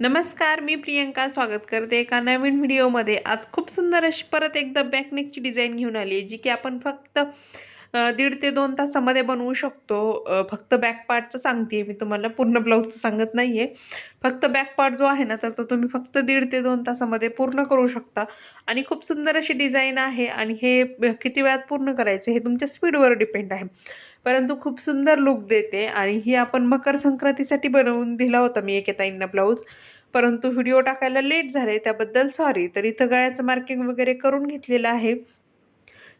नमस्कार मी प्रियंका स्वागत करते एका नवीन व्हिडिओमध्ये. आज खूप सुंदर अशी परत एकदा बॅकनेकची डिझाईन घेऊन आली आहे जी की आपण फक्त दीड ते दोन तासामध्ये बनवू शकतो. फक्त बॅक पार्टचं सांगते मी तुम्हाला. पूर्ण ब्लाऊजचं सांगत नाही आहे फक्त बॅक पार्ट जो आहे ना तर तो तुम्ही फक्त दीड ते दोन तासामध्ये पूर्ण करू शकता. आणि खूप सुंदर अशी डिझाईन आहे आणि हे किती वेळात पूर्ण करायचं हे तुमच्या स्पीडवर डिपेंड आहे. परंतु खूप सुंदर लुक देते आणि ही आपण मकर संक्रांतीसाठी बनवून दिला होता मी एके ताईंना ब्लाऊज परंतु व्हिडिओ टाकायला लेट झाले त्याबद्दल सॉरी तर इथं गळ्याचं मार्किंग वगैरे करून घेतलेलं आहे.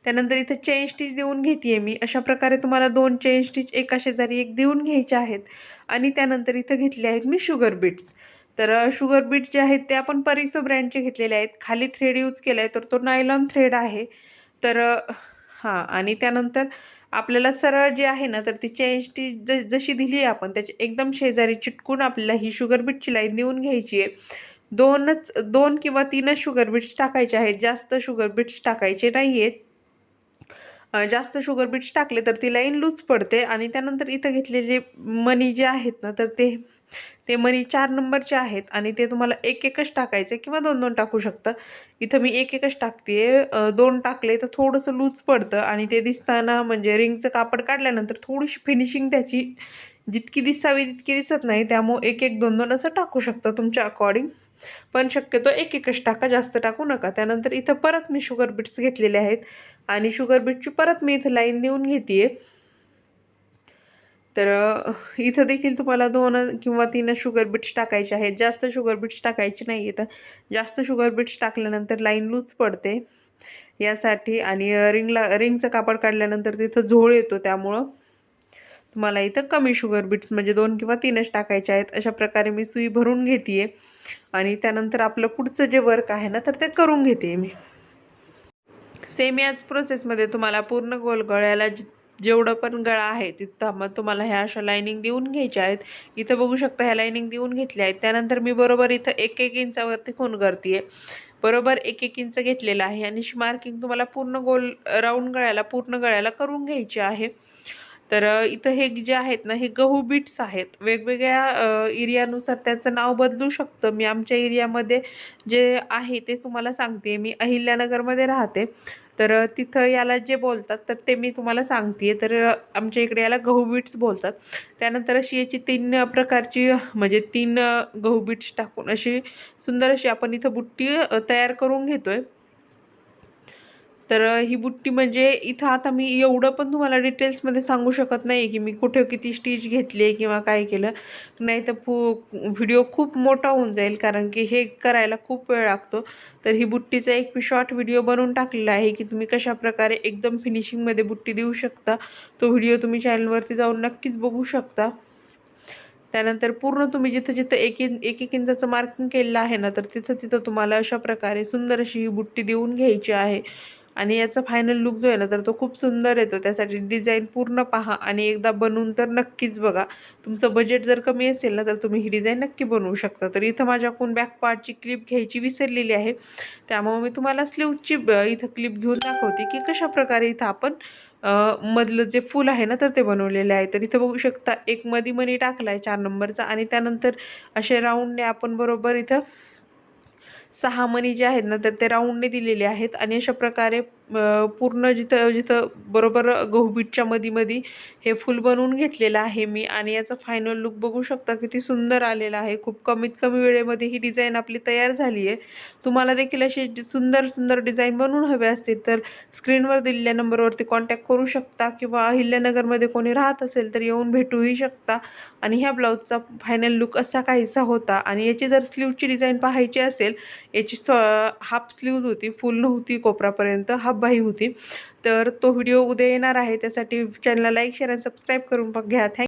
त्यानंतर इथं चेन स्टिच देऊन घेते मी. अशा प्रकारे तुम्हाला दोन चेन स्टिच एका शेजारी एक देऊन घ्यायच्या आहेत. आणि त्यानंतर इथं घेतले आहेत मी शुगर बीट्स तर शुगर बीट्स जे आहेत ते आपण परिसो ब्रँडचे घेतलेले आहेत. खाली थ्रेड यूज केला आहे तर तो नायलॉन थ्रेड आहे. तर हां आणि त्यानंतर आपल्याला सरळ जे आहे ना तर ती चेन स्टिच ज जशी दिली आहे आपण त्याची एकदम शेजारी चिटकून आपल्याला ही शुगर बीटची लाईन देऊन घ्यायची आहे. दोनच दोन किंवा तीनच शुगर बीट्स टाकायचे आहेत. जास्त शुगर बीट्स टाकायचे नाही आहेत जास्त शुगर बीट्स टाकले तर ती लाईन लूज पडते आणि त्यानंतर इथं घेतलेले मनी जे आहेत ना तर ते ते मनी चार नंबरचे आहेत आणि ते तुम्हाला एक एकच टाकायचे किंवा दोन दोन टाकू शकतं. इथं मी एक एकच टाकते दोन टाकले तर थोडंसं लूज पडतं आणि ते दिसताना म्हणजे रिंगचं कापड काढल्यानंतर थोडीशी फिनिशिंग त्याची जितकी दिसावी तितकी दिसत नाही. त्यामुळे एक एक दोन दोन असं टाकू शकता तुमच्या अकॉर्डिंग पण शक्यतो एक एकच टाका जास्त टाकू नका. त्यानंतर इथं परत मी शुगर बीट्स घेतलेले आहेत. आणि शुगर बीटची परत मी इथं लाईन देऊन घेते तर इथं देखील तुम्हाला दोन किंवा तीन शुगर बीट्स टाकायचे आहेत. जास्त शुगर बीट्स टाकायचे नाही तर जास्त शुगर बीट्स टाकल्यानंतर लाईन लूज पडते. यासाठी आणि रिंगला रिंगचं कापड काढल्यानंतर तिथं झोळ येतो त्यामुळं तुम्हाला इथं कमी शुगर बीट्स म्हणजे दोन किंवा तीनच टाकायचे आहेत. अशा प्रकारे मी सुई भरून घेते आणि त्यानंतर आपलं पुढचं जे वर्क आहे ना तर ते करून घेते मी. सेम याच प्रोसेसमध्ये तुम्हाला पूर्ण गोल गळ्याला जि- जेवढं पण गळा आहे तिथं मग तुम्हाला ह्या अशा लाईनिंग देऊन घ्यायच्या आहेत. इथं बघू शकता ह्या लाईनिंग देऊन घेतल्या आहेत. त्यानंतर मी बरोबर इथं एक एक इंचावरती खून करते बरोबर एक एक इंच घेतलेलं आहे आणि मार्किंग तुम्हाला पूर्ण गोल राऊंड गळ्याला पूर्ण गळ्याला करून घ्यायची आहे. तर इथं हे जे आहेत ना हे गहू बीट्स आहेत. वेगवेगळ्या एरियानुसार त्याचं नाव बदलू शकतं. मी आमच्या एरियामध्ये जे आहे ते तुम्हाला सांगते. मी अहिल्यानगरमध्ये राहते. तर तिथं याला जे बोलतात तर ते मी तुम्हाला सांगते तर आमच्या इकडे याला गहू बीट्स बोलतात. त्यानंतर अशी याची तीन प्रकारची म्हणजे तीन गहू बीट्स टाकून अशी सुंदर अशी आपण इथं बुट्टी तयार करून घेतो आहे तर ही बुट्टी म्हणजे इथं आता मी एवढं पण तुम्हाला डिटेल्समध्ये सांगू शकत नाही की मी कुठे किती स्टिच घेतली आहे किंवा काय केलं. नाही तर फू व्हिडिओ खूप मोठा होऊन जाईल कारण की हे करायला खूप वेळ लागतो. तर ही बुट्टीचा एक मी शॉर्ट व्हिडिओ बनवून टाकलेला आहे की तुम्ही कशा प्रकारे एकदम फिनिशिंगमध्ये बुट्टी देऊ शकता. तो व्हिडिओ तुम्ही चॅनलवरती जाऊन नक्कीच बघू शकता. त्यानंतर पूर्ण तुम्ही जिथं जिथं एक इन एक एक इंचाचं मार्किंग केलेलं आहे ना तर तिथं तिथं तुम्हाला अशा प्रकारे सुंदर अशी ही बुट्टी देऊन घ्यायची आहे. आणि याचा फायनल लुक जो आहे ना तर तो खूप सुंदर येतो. त्यासाठी डिझाईन पूर्ण पहा आणि एकदा बनवून तर नक्कीच बघा. तुमचं बजेट जर कमी असेल ना तर तुम्ही ही डिझाईन नक्की बनवू शकता. तर इथं माझ्याकडून बॅक पार्टची क्लिप घ्यायची विसरलेली आहे. त्यामुळे मी तुम्हाला स्लीवची इथं क्लिप घेऊन दाखवते की कशा प्रकारे इथं आपण मधलं जे फूल आहे ना तर ते बनवलेले आहे. तर इथं बघू शकता एक मधी मनी टाकला आहे चार नंबरचा आणि त्यानंतर असे राऊंडने आपण बरोबर इथं सहा मणी जे आहेत ना तर ते राऊंडने दिलेले आहेत. आणि अशा प्रकारे पूर्ण जिथं जिथं बरोबर गहूबीटच्या मधीमध्ये हे फूल बनवून घेतलेलं आहे मी आणि याचा फायनल लुक बघू शकता किती सुंदर आलेला आहे. खूप कमीत कमी वेळेमध्ये ही डिझाईन आपली तयार झाली आहे तुम्हाला देखील असे सुंदर सुंदर डिझाईन बनवून हवे असतील तर स्क्रीनवर दिलेल्या नंबरवरती कॉन्टॅक्ट करू शकता किंवा अहिल्यानगरमध्ये कोणी राहत असेल तर येऊन भेटूही शकता. आणि ह्या ब्लाऊजचा फायनल लुक असा काहीसा होता आणि याची जर स्लीवची डिझाईन पाहायची असेल याची स हाफ स्लीव्ज होती फुल नव्हती कोपरापर्यंत हाफ बाई होती. तर तो व्हिडिओ उद्या येणार आहे. त्यासाठी चॅनलला लाईक शेअर आणि सबस्क्राईब करून बघ घ्या. थँक